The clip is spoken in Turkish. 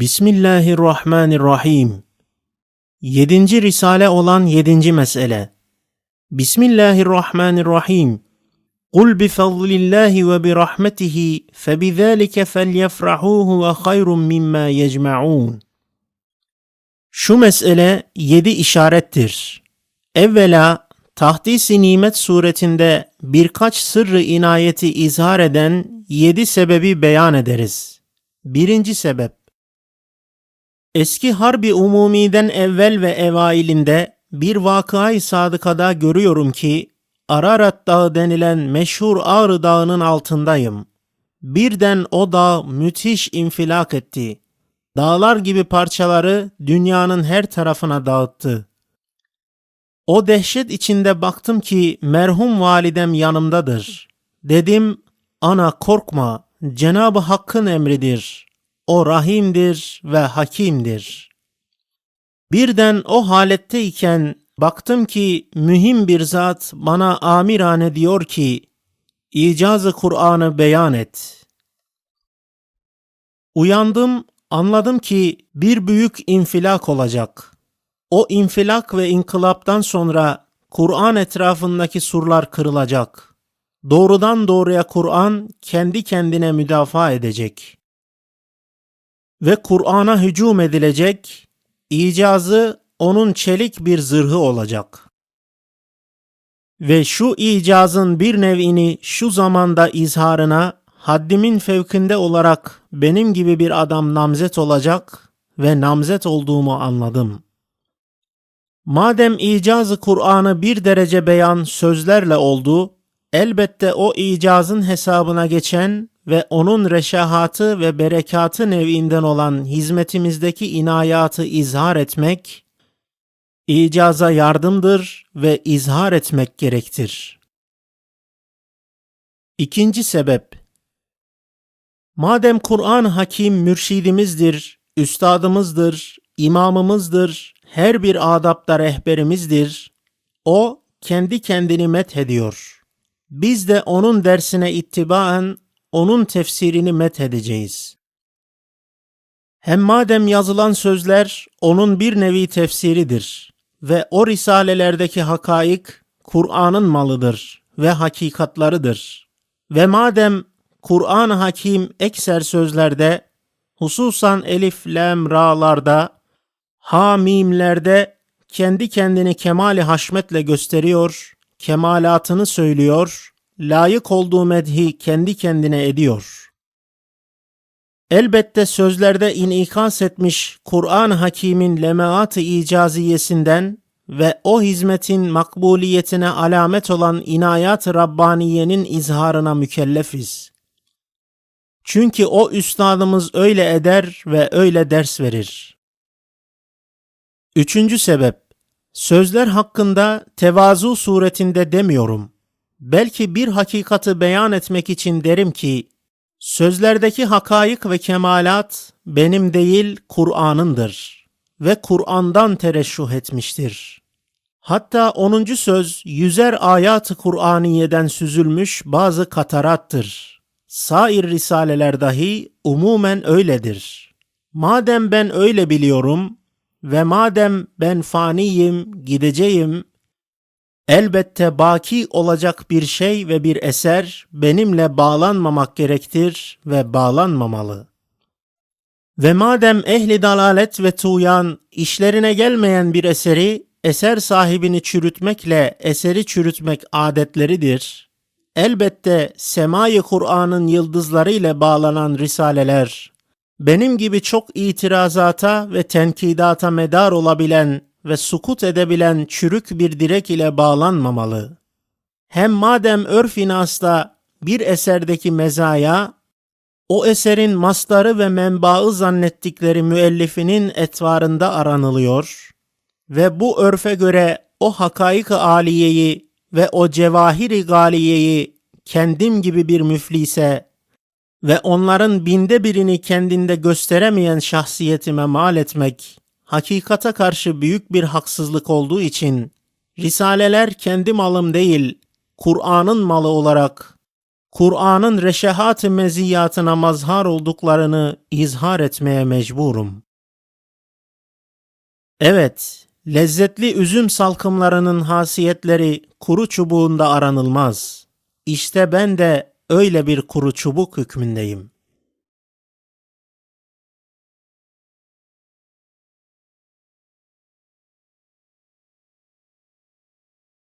Bismillahirrahmanirrahim. Yedinci Risale olan yedinci mesele. Bismillahirrahmanirrahim. Kul bifadlillahi ve birahmetihi febizalike felyefrahuhu ve hayrun mimma yecma'un. Şu mesele yedi işarettir. Evvela tahdis-i nimet suretinde birkaç sırrı inayeti izhar eden yedi sebebi beyan ederiz. Birinci sebep Eski Harbi Umumi'den evvel ve evailinde bir vakayı sadıkada görüyorum ki Ararat Dağı denilen meşhur Ağrı Dağı'nın altındayım. Birden o dağ müthiş infilak etti. Dağlar gibi parçaları dünyanın her tarafına dağıttı. O dehşet içinde baktım ki merhum validem yanımdadır. Dedim, ana korkma, Cenab-ı Hakk'ın emridir. O rahimdir ve hakimdir. Birden o haletteyken baktım ki mühim bir zat bana amirane diyor ki, icazı Kur'an'ı beyan et. Uyandım, anladım ki bir büyük infilak olacak. O infilak ve inkılaptan sonra Kur'an etrafındaki surlar kırılacak. Doğrudan doğruya Kur'an kendi kendine müdafaa edecek.'' Ve Kur'an'a hücum edilecek, icazı onun çelik bir zırhı olacak. Ve şu icazın bir nevini şu zamanda izharına haddimin fevkinde olarak benim gibi bir adam namzet olacak ve namzet olduğumu anladım. Madem icazı Kur'an'ı bir derece beyan sözlerle oldu, elbette o icazın hesabına geçen ve onun reşahatı ve berekatı nevinden olan hizmetimizdeki inayatı izhar etmek, icaza yardımdır ve izhar etmek gerektir. İkinci sebep, madem Kur'an hakim mürşidimizdir, üstadımızdır, imamımızdır, her bir adapta rehberimizdir, o kendi kendini met ediyor. Biz de onun dersine ittibaen onun tefsirini met edeceğiz. Hem madem yazılan sözler onun bir nevi tefsiridir ve o risalelerdeki hakaik Kur'an'ın malıdır ve hakikatlarıdır. Ve madem Kur'an-ı Hakim ekser sözlerde, hususan elif, lam, ra'larda, ha, mimlerde kendi kendini kemali haşmetle gösteriyor, kemalatını söylüyor layık olduğu medhi kendi kendine ediyor. Elbette sözlerde inikas etmiş Kur'an Hakim'in lemaat-ı icaziyesinden ve o hizmetin makbuliyetine alamet olan inayat-ı Rabbaniye'nin izharına mükellefiz. Çünkü o üstadımız öyle eder ve öyle ders verir. Üçüncü sebep, sözler hakkında tevazu suretinde demiyorum.'' Belki bir hakikati beyan etmek için derim ki, sözlerdeki hakaik ve kemalat benim değil Kur'an'ındır ve Kur'an'dan tereşşuh etmiştir. Hatta 10. söz yüzer ayat-ı Kur'aniye'den süzülmüş bazı katarattır. Sair risaleler dahi umumen öyledir. Madem ben öyle biliyorum ve madem ben faniyim, gideceğim Elbette baki olacak bir şey ve bir eser benimle bağlanmamak gerektir ve bağlanmamalı. Ve madem ehli dalalet ve tuyan işlerine gelmeyen bir eseri eser sahibini çürütmekle eseri çürütmek adetleridir. Elbette semayı Kur'an'ın yıldızları ile bağlanan risaleler benim gibi çok itirazata ve tenkidata medar olabilen ve sukut edebilen çürük bir direk ile bağlanmamalı. Hem madem örf inasla bir eserdeki mezaya, o eserin mastarı ve menbaı zannettikleri müellifinin etvarında aranılıyor ve bu örfe göre o hakaik-ı aliyeyi ve o cevahiri galiyeyi kendim gibi bir müflise ve onların binde birini kendinde gösteremeyen şahsiyetime mal etmek hakikata karşı büyük bir haksızlık olduğu için risaleler kendi malım değil, Kur'an'ın malı olarak Kur'an'ın reşehat-ı meziyatına mazhar olduklarını izhar etmeye mecburum. Evet, lezzetli üzüm salkımlarının hasiyetleri kuru çubuğunda aranılmaz. İşte ben de öyle bir kuru çubuk hükmündeyim.